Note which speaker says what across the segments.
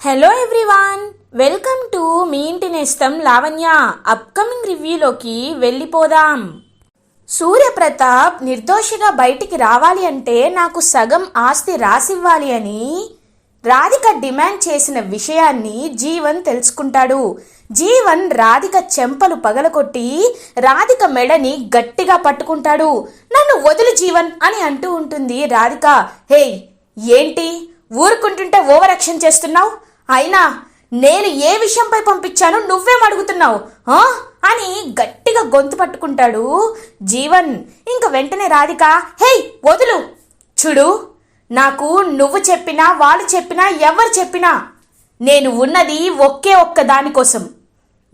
Speaker 1: Hello everyone welcome to మీ ఇంటి నేస్తం లావణ్య. అప్కమింగ్ రివ్యూలోకి వెళ్ళిపోదాం. సూర్యప్రతాప్ నిర్దోషిగా బయటికి రావాలి అంటే నాకు సగం ఆస్తి రాసివ్వాలి అని రాధిక డిమాండ్ చేసిన విషయాన్ని జీవన్ తెలుసుకుంటాడు. జీవన్ రాధిక చెంపలు పగలకొట్టి రాధిక మెడని గట్టిగా పట్టుకుంటాడు. నన్ను వదిలి జీవన్ అని అంటూ ఉంటుంది రాధిక. హేయ్ ఏంటి? ఊరుకుంటుంటే ఓవర్ యాక్షన్ చేస్తున్నావు? అయినా నేను ఏ విషయంపై పంపించాను నువ్వేం అడుగుతున్నావు అని గట్టిగా గొంతు పట్టుకుంటాడు జీవన్. ఇంక వెంటనే రాధిక హేయ్ వదులు. చూడు నాకు నువ్వు చెప్పినా వాళ్ళు చెప్పినా ఎవరు చెప్పినా నేను ఉన్నది ఒకే ఒక్క దానికోసం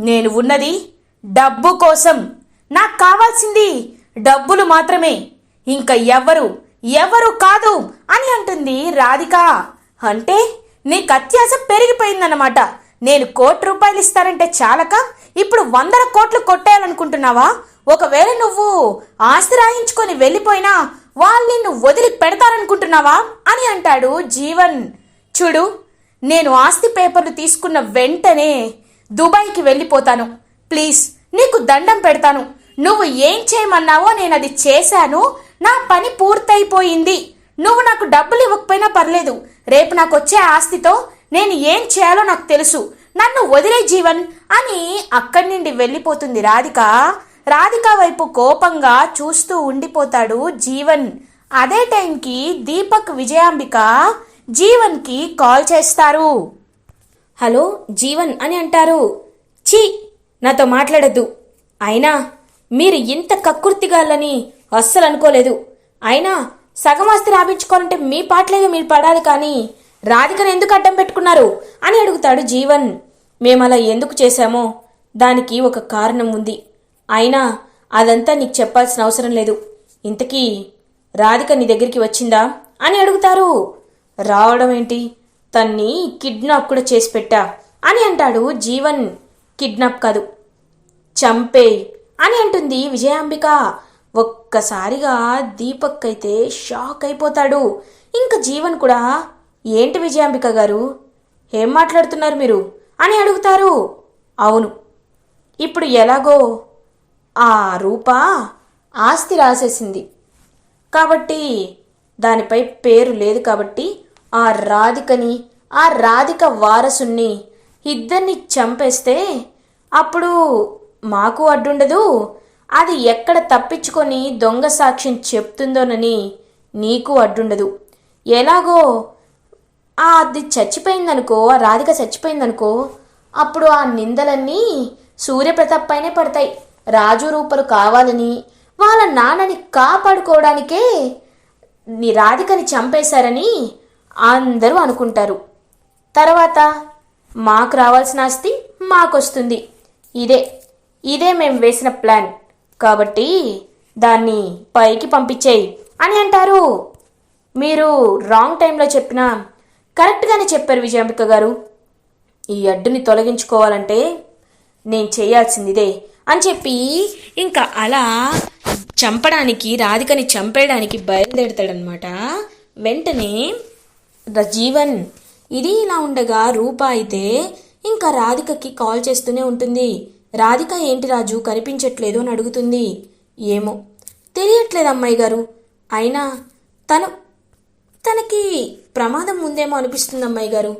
Speaker 1: నేను ఉన్నది డబ్బు కోసం. నాకు కావాల్సింది డబ్బులు మాత్రమే. ఇంకా ఎవరు ఎవరు కాదు అని అంటుంది రాధిక. అంటే నీకు అత్యాశ పెరిగిపోయిందన్నమాట. నేను కోటి రూపాయలు ఇస్తానంటే చాలక? ఇప్పుడు వందల కోట్లు కొట్టేయాలనుకుంటున్నావా? ఒకవేళ నువ్వు ఆస్తి రాయించుకొని వెళ్ళిపోయినా వాళ్ళు నిన్ను వదిలి పెడతారనుకుంటున్నావా? అని అంటాడు జీవన్. చూడు నేను ఆస్తి పేపర్లు తీసుకున్న వెంటనే దుబాయ్కి వెళ్ళిపోతాను. ప్లీజ్ నీకు దండం పెడతాను. నువ్వు ఏం చేయమన్నావో నేను అది చేశాను. నా పని పూర్తయిపోయింది. నువ్వు నాకు డబ్బులు ఇవ్వకపోయినా పర్లేదు. రేపు నాకు వచ్చే ఆస్తితో నేను ఏం చేయాలో నాకు తెలుసు. నన్ను వదిలే జీవన్ అని అక్కడి నుండి వెళ్ళిపోతుంది రాధిక. రాధిక వైపు కోపంగా చూస్తూ ఉండిపోతాడు జీవన్. అదే టైంకి దీపక్ విజయాంబిక జీవన్కి కాల్ చేస్తారు. హలో జీవన్ అని అంటారు. ఛీ నాతో మాట్లాడద్దు. అయినా మీరు ఇంత కక్కుర్తిగాళ్ళని అస్సలు అనుకోలేదు. అయినా సగం ఆస్తి రాపించుకోవాలంటే మీ పాటలేదు మీరు పడాలి కానీ రాధికను ఎందుకు అడ్డం పెట్టుకున్నారు అని అడుగుతాడు జీవన్. మేము అలా ఎందుకు చేశామో దానికి ఒక కారణం ఉంది. అయినా అదంతా నీకు చెప్పాల్సిన అవసరం లేదు. ఇంతకీ రాధిక నీ దగ్గరికి వచ్చిందా అని అడుగుతారు. రావడం ఏంటి? తన్ని కిడ్నాప్ కూడా చేసి పెట్టా అని అంటాడు జీవన్. కిడ్నాప్ కాదు చంపే అని అంటుంది విజయాంబిక. ఒక్కసారిగా దీపక్ అయితే షాక్ అయిపోతాడు ఇంకా జీవన్ కూడా ఏంటి విజయాంబిక గారు? ఏం మాట్లాడుతున్నారు మీరు? అని అడుగుతారు. అవును. ఇప్పుడు ఎలాగో ఆ రూప ఆస్తి రాసేసింది. కాబట్టి దానిపై పేరు లేదు కాబట్టి ఆ రాధికని ఆ రాధిక వారసుణ్ణి ఇద్దరిని చంపేస్తే అప్పుడు మాకు అడ్డుండదు. అది ఎక్కడ తప్పించుకొని దొంగ సాక్ష్యం చెప్తుందోనని నీకు అడ్డుండదు. ఎలాగో? ఆ అది చచ్చిపోయిందనుకో ఆ రాధిక చచ్చిపోయిందనుకో అప్పుడు ఆ నిందలన్నీ సూర్యప్రతాప్ పైనే పడతాయి. రాజు రూపలు కావాలని వాళ్ళ నాన్నని కాపాడుకోవడానికే నీ రాధికని చంపేశారని అందరూ అనుకుంటారు. తర్వాత మాకు రావాల్సిన ఆస్తి మాకొస్తుంది. ఇదే ఇదే మేము వేసిన ప్లాన్. కాబట్టి దాన్ని పైకి పంపించేయి అని అంటారు. మీరు రాంగ్ టైంలో చెప్పినా కరెక్ట్గానే చెప్పారు విజయాంబిక గారు. ఈ అడ్డుని తొలగించుకోవాలంటే నేను చేయాల్సింది ఇదే అని చెప్పి ఇంకా అలా చంపడానికి రాధికని చంపేయడానికి బయలుదేరతాడనమాట వెంటనే జీవన్ ఇది ఇలా ఉండగా రూప అయితే ఇంకా రాధికకి కాల్ చేస్తూనే ఉంటుంది. రాధిక ఏంటి రాజు కనిపించట్లేదు అని అడుగుతుంది. ఏమో. తెలియట్లేదు అమ్మాయి గారు. అయినా తను తనకి ప్రమాదం ఉందేమో అనిపిస్తుంది అమ్మాయి గారు.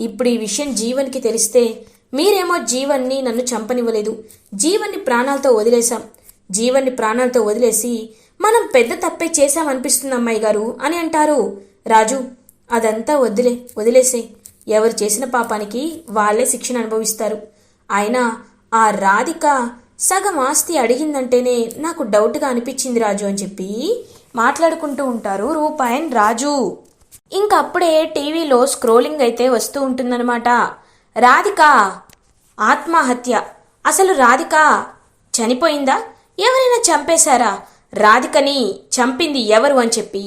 Speaker 1: ఇప్పుడు ఈ విషయం జీవన్కి తెలిస్తే మీరేమో జీవన్ని నన్ను చంపనివ్వలేదు. జీవన్ని ప్రాణాలతో వదిలేశాం. జీవన్ని ప్రాణాలతో వదిలేసి మనం పెద్ద తప్పే చేశామనిపిస్తుంది అమ్మాయి గారు అని అంటారు. రాజు అదంతా వదిలే వదిలేసే. ఎవరు చేసిన పాపానికి వాళ్ళే శిక్షణ అనుభవిస్తారు. అయినా ఆ రాధిక సగం ఆస్తి అడిగిందంటేనే నాకు డౌట్గా అనిపించింది రాజు అని చెప్పి మాట్లాడుకుంటూ ఉంటారు రూపాయన్ రాజు. ఇంకా అప్పుడే టీవీలో స్క్రోలింగ్ అయితే వస్తూ ఉంటుందన్నమాట. రాధిక! ఆత్మహత్య! అసలు రాధిక చనిపోయిందా? ఎవరైనా చంపేశారా? రాధికని చంపింది ఎవరు అని చెప్పి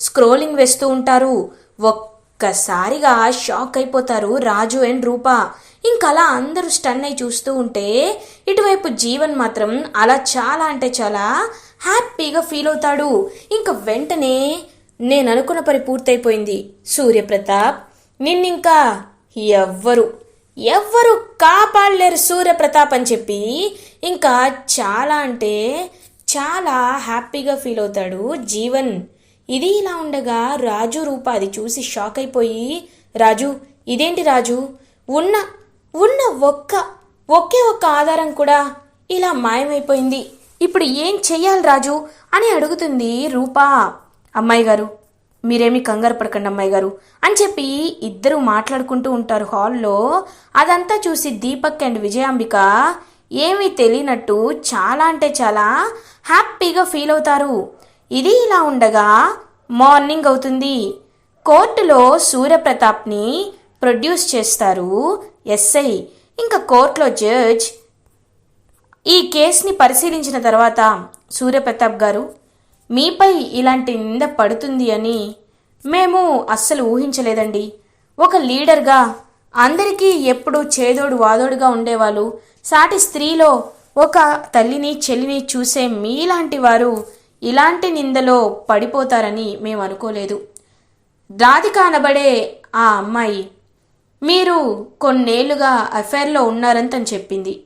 Speaker 1: స్క్రోలింగ్ వేస్తూ ఉంటారు. ఒక్కసారిగా షాక్ అయిపోతారు రాజు అండ్ రూప. ఇంకలా అందరూ స్టన్ అయి చూస్తూ ఉంటే ఇటువైపు జీవన్ మాత్రం అలా చాలా అంటే చాలా హ్యాపీగా ఫీల్ అవుతాడు. ఇంకా వెంటనే నేను అనుకున్న పని పూర్తయిపోయింది. సూర్యప్రతాప్ నిన్నింకా ఎవ్వరు ఎవ్వరు కాపాడలేరు సూర్యప్రతాప్ అని చెప్పి ఇంకా చాలా అంటే చాలా హ్యాపీగా ఫీల్ అవుతాడు జీవన్. ఇది ఇలా ఉండగా రాజు రూప అది చూసి షాక్ అయిపోయి రాజు ఇదేంటి రాజు? ఉన్న ఉన్న ఒక్క ఒకే ఒక్క ఆధారం కూడా ఇలా మాయమైపోయింది. ఇప్పుడు ఏం చెయ్యాలి రాజు అని అడుగుతుంది రూపా. అమ్మాయి గారు మీరేమి కంగారు పడకండి అమ్మాయి గారు అని చెప్పి ఇద్దరు మాట్లాడుకుంటూ ఉంటారు హాల్లో. అదంతా చూసి దీపక్ అండ్ విజయాంబిక ఏమీ తెలియనట్టు చాలా అంటే చాలా హ్యాపీగా ఫీల్ అవుతారు. ఇది ఇలా ఉండగా మార్నింగ్ అవుతుంది. కోర్టులో సూర్యప్రతాప్ని ప్రొడ్యూస్ చేస్తారు ఎస్ఐ ఇంకా కోర్టులో జడ్జ్. ఈ కేసుని పరిశీలించిన తర్వాత సూర్యప్రతాప్ గారు మీపై ఇలాంటి నింద పడుతుంది అని మేము అస్సలు ఊహించలేదండి. ఒక లీడర్గా అందరికీ ఎప్పుడు చేదోడు వాదోడుగా ఉండేవాళ్ళు. సాటి స్త్రీలో ఒక తల్లిని చెల్లిని చూసే మీలాంటి వారు ఇలాంటి నిందలో పడిపోతారని మేము అనుకోలేదు. రాధిక అనబడే ఆ అమ్మాయి మీరు కొన్నేళ్ళుగా అఫైర్లో ఉన్నారని తను చెప్పింది.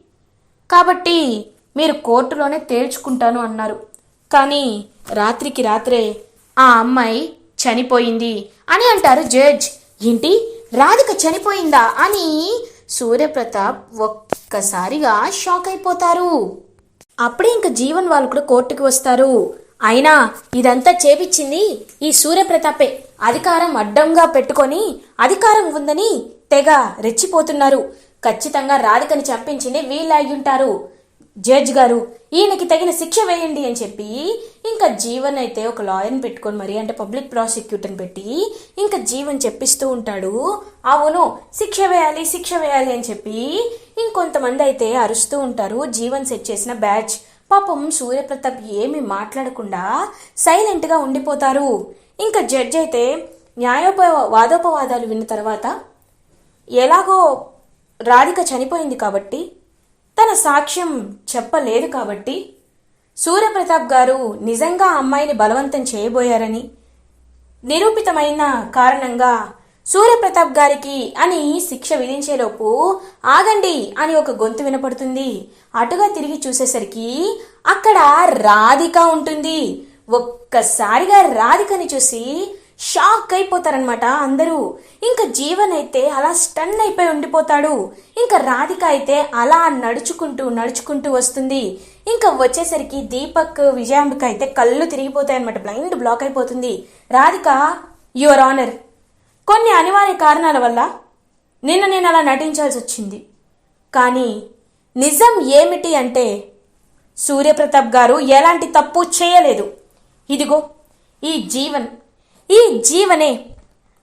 Speaker 1: కాబట్టి మీరు కోర్టులోనే తేల్చుకుంటాను అన్నారు. కానీ రాత్రికి రాత్రే ఆ అమ్మాయి చనిపోయింది అని అంటారు జడ్జ్. ఏంటి? రాధిక చనిపోయిందా అని సూర్యప్రతాప్ ఒక్కసారిగా షాక్ అయిపోతారు. అప్పుడే ఇంక జీవన్ వాళ్ళు కూడా కోర్టుకి వస్తారు. అయినా ఇదంతా చేపించింది ఈ సూర్యప్రతాపే. అధికారం అడ్డంగా పెట్టుకొని అధికారం ఉందని తెగ రెచ్చిపోతున్నారు. ఖచ్చితంగా రాధికని చంపించింది వీళ్ళు జడ్జ్ గారు ఈయనకి తగిన శిక్ష వేయండి అని చెప్పి ఇంకా జీవన్ అయితే ఒక లాయర్ని పెట్టుకొని మరి అంటే పబ్లిక్ ప్రాసిక్యూటర్ని పెట్టి ఇంకా జీవన్ చెప్పిస్తూ ఉంటాడు. అవును శిక్ష వేయాలి శిక్ష వేయాలి అని చెప్పి ఇంకొంతమంది అయితే అరుస్తూ ఉంటారు. జీవన్ సెట్ చేసిన బ్యాచ్. పాపం సూర్యప్రతాప్ ఏమి మాట్లాడకుండా సైలెంట్గా ఉండిపోతారు. ఇంకా జడ్జ్ అయితే న్యాయోప వాదోపవాదాలు విన్న తర్వాత ఎలాగో రాధిక చనిపోయింది కాబట్టి తన సాక్ష్యం చెప్పలేదు కాబట్టి సూర్యప్రతాప్ గారు నిజంగా అమ్మాయిని బలవంతం చేయబోయారని నిరూపితమైన కారణంగా సూర్యప్రతాప్ గారికి అని శిక్ష విధించేలోపు ఆగండి అని ఒక గొంతు వినపడుతుంది. అటుగా తిరిగి చూసేసరికి అక్కడ రాధిక ఉంటుంది. ఒక్కసారిగా రాధికని చూసి షాక్ అయిపోతారనమాట అందరూ. ఇంకా జీవన్ అయితే అలా స్టన్ అయిపోయి ఉండిపోతాడు. ఇంకా రాధిక అయితే అలా నడుచుకుంటూ నడుచుకుంటూ వస్తుంది. ఇంకా వచ్చేసరికి దీపక్ విజయాంబిక అయితే కళ్ళు తిరిగిపోతాయి అనమాట బ్లైండ్ బ్లాక్ అయిపోతుంది. రాధిక యువర్ ఆనర్ కొన్ని అనివార్య కారణాల వల్ల నిన్న నేను అలా నటించాల్సి వచ్చింది. కానీ నిజం ఏమిటి అంటే సూర్యప్రతాప్ గారు ఎలాంటి తప్పు చేయలేదు. ఇదిగో ఈ జీవన్. ఈ జీవనే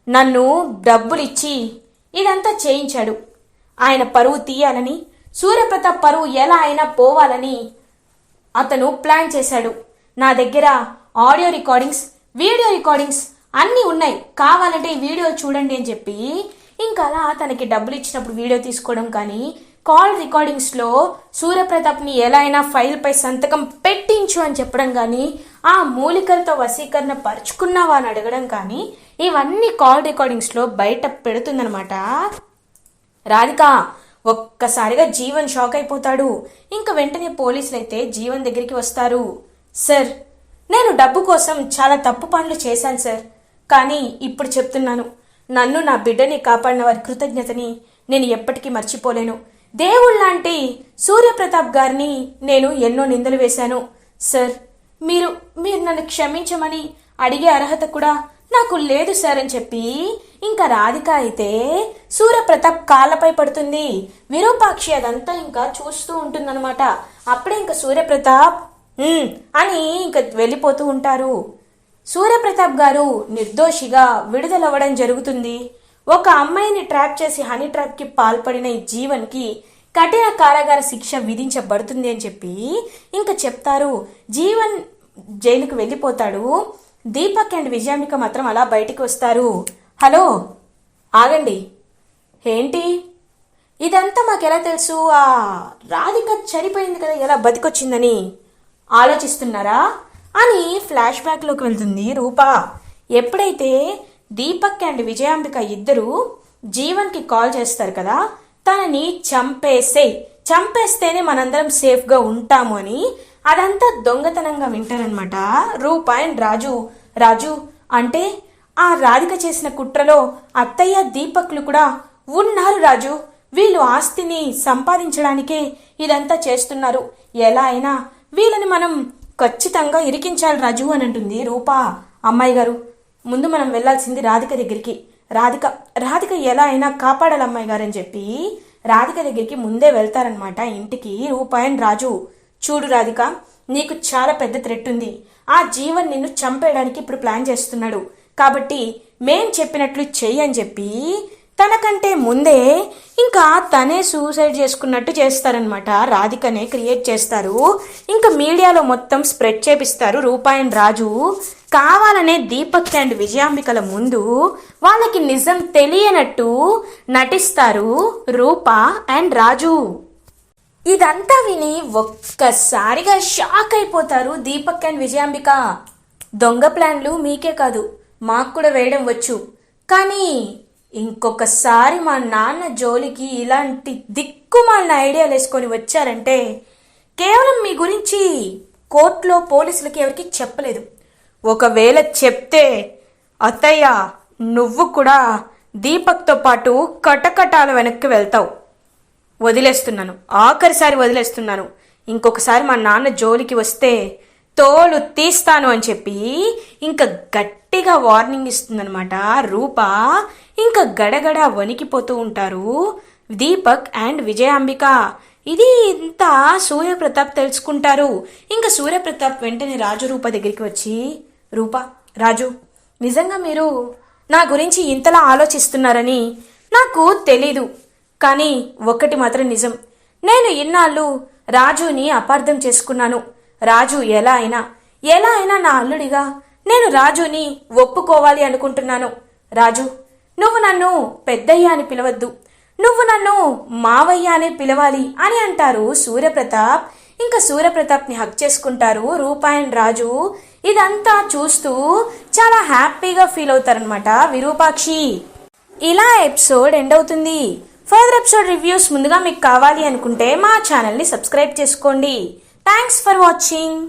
Speaker 1: నన్ను డబ్బులిచ్చి ఇదంతా చేయించాడు. ఆయన పరువు తీయాలని సూర్యప్రతాప్ పరువు ఎలా అయినా పోవాలని అతను ప్లాన్ చేశాడు. నా దగ్గర ఆడియో రికార్డింగ్స్ వీడియో రికార్డింగ్స్ అన్నీ ఉన్నాయి. కావాలంటే ఈ వీడియో చూడండి అని చెప్పి ఇంకా అలా తనకి డబ్బులు ఇచ్చినప్పుడు వీడియో తీసుకోవడం కానీ కాల్ రికార్డింగ్స్లో సూర్యప్రతాప్ని ఎలా అయినా ఫైల్పై సంతకం పెట్టించు అని చెప్పడం కానీ ఆ మూలికలతో వశీకరణ పరుచుకున్నావా అని అడగడం కానీ ఇవన్నీ కాల్ రికార్డింగ్స్లో బయట పెడుతుందనమాట రాధిక ఒక్కసారిగా జీవన్ షాక్ అయిపోతాడు. ఇంకా వెంటనే పోలీసులు అయితే జీవన్ దగ్గరికి వస్తారు. సార్ నేను డబ్బు కోసం చాలా తప్పు పనులు చేశాను సార్. కానీ ఇప్పుడు చెప్తున్నాను. నన్ను నా బిడ్డని కాపాడిన వారి కృతజ్ఞతని నేను ఎప్పటికీ మర్చిపోలేను. దేవుళ్ళలాంటి సూర్యప్రతాప్ గారిని నేను ఎన్నో నిందలు వేశాను. సార్ మీరు మీరు నన్ను క్షమించమని అడిగే అర్హత కూడా నాకు లేదు సార్ అని చెప్పి ఇంకా రాధిక అయితే సూర్యప్రతాప్ కాళ్ళపై పడుతుంది. విరూపాక్షి అదంతా ఇంకా చూస్తూ ఉంటుందన్నమాట. అప్పుడే ఇంకా సూర్యప్రతాప్ అని ఇంకా వెళ్ళిపోతూ ఉంటారు. సూర్యప్రతాప్ గారు నిర్దోషిగా విడుదలవ్వడం జరుగుతుంది. ఒక అమ్మాయిని ట్రాప్ చేసి హనీ ట్రాప్కి పాల్పడిన ఈ జీవన్కి కఠిన కారాగార శిక్ష విధించబడుతుంది అని చెప్పి ఇంకా చెప్తారు. జీవన్ జైలుకు వెళ్ళిపోతాడు. దీపక్ అండ్ విజయాంబిక మాత్రం అలా బయటికి వస్తారు. హలో ఆగండి. ఏంటి? ఇదంతా మాకెలా తెలుసు? ఆ రాధిక చనిపోయింది కదా ఎలా బతికొచ్చిందని ఆలోచిస్తున్నారా? అని ఫ్లాష్ బ్యాక్లోకి వెళ్తుంది రూప. ఎప్పుడైతే దీపక్ అండ్ విజయాంబిక ఇద్దరు జీవన్కి కాల్ చేస్తారు కదా తనని చంపేసే చంపేస్తేనే మనందరం సేఫ్గా ఉంటాము అని అదంతా దొంగతనంగా వింటారనమాట రూప అండ్ రాజు. రాజు అంటే ఆ రాధిక చేసిన కుట్రలో అత్తయ్య దీపక్లు కూడా ఉన్నారు రాజు. వీళ్ళు ఆస్తిని సంపాదించడానికే ఇదంతా చేస్తున్నారు. ఎలా అయినా వీళ్ళని మనం ఖచ్చితంగా ఇరికించాలి రాజు అని అంటుంది రూపా. అమ్మాయి గారు ముందు మనం వెళ్ళాల్సింది రాధిక దగ్గరికి. రాధిక రాధిక ఎలా అయినా కాపాడాలమ్మాయి అమ్మాయి చెప్పి రాధిక దగ్గరికి ముందే వెళ్తారనమాట ఇంటికి రూపాయన్ రాజు. చూడు రాధిక నీకు చాలా పెద్ద థ్రెట్ ఉంది. ఆ జీవన్ నిన్ను చంపేయడానికి ఇప్పుడు ప్లాన్ చేస్తున్నాడు. కాబట్టి మేం చెప్పినట్లు చెయ్యి అని చెప్పి తనకంటే ముందే ఇంకా తనే సూసైడ్ చేసుకున్నట్టు చేస్తారనమాట రాధికనే క్రియేట్ చేస్తారు. ఇంకా మీడియాలో మొత్తం స్ప్రెడ్ చేపిస్తారు రూపాయన్ రాజు. కావాలనే దీపక్ అండ్ విజయాంబికల ముందు వాళ్ళకి నిజం తెలియనట్టు నటిస్తారు రూప అండ్ రాజు. ఇదంతా విని ఒక్కసారిగా షాక్ అయిపోతారు దీపక్ అండ్ విజయాంబిక. దొంగ ప్లాన్లు మీకే కాదు మాకు కూడా వేయడం వచ్చు. కానీ ఇంకొకసారి మా నాన్న జోలికి ఇలాంటి దిక్కుమాలిన ఐడియాలు వేసుకొని వచ్చారంటే కేవలం మీ గురించి కోర్టులో పోలీసులకి ఎవరికి చెప్పలేదు. ఒకవేళ చెప్తే అత్తయ్య నువ్వు కూడా దీపక్తో పాటు కటకటాల వెనక్కి వెళ్తావు. వదిలేస్తున్నాను. ఆఖరిసారి వదిలేస్తున్నాను. ఇంకొకసారి మా నాన్న జోలికి వస్తే తోలు తీస్తాను అని చెప్పి ఇంకా గట్టిగా వార్నింగ్ ఇస్తుందనమాట రూప ఇంకా గడగడ వణికిపోతూ ఉంటారు దీపక్ అండ్ విజయాంబిక. ఇది ఇంత సూర్యప్రతాప్ తెలుసుకుంటారు. ఇంకా సూర్యప్రతాప్ వెంటనే రాజు రూప దగ్గరికి వచ్చి రూప రాజు నిజంగా మీరు నా గురించి ఇంతలా ఆలోచిస్తున్నారని నాకు తెలీదు. కానీ ఒక్కటి మాత్రం నిజం. నేను ఇన్నాళ్ళు రాజుని అపార్థం చేసుకున్నాను. రాజు ఎలా అయినా ఎలా అయినా నా అల్లుడిగా నేను రాజుని ఒప్పుకోవాలి అనుకుంటున్నాను. రాజు నువ్వు నన్ను పెద్దయ్య అని పిలవద్దు. నువ్వు నన్ను మావయ్య అని పిలవాలి అని అంటారు సూర్యప్రతాప్. ఇంకా సూర్యప్రతాప్ని హక్ చేసుకుంటారు రూపాయన్ రాజు. ఇదంతా చూస్తూ చాలా హ్యాపీగా ఫీల్ అవుతారనమాట విరూపాక్షి ఇలా ఎపిసోడ్ ఎండ్ అవుతుంది. ఫర్దర్ ఎపిసోడ్ రివ్యూస్ ముందుగా మీకు కావాలి అనుకుంటే మా ఛానల్ని సబ్స్క్రైబ్ చేసుకోండి. Thanks for watching.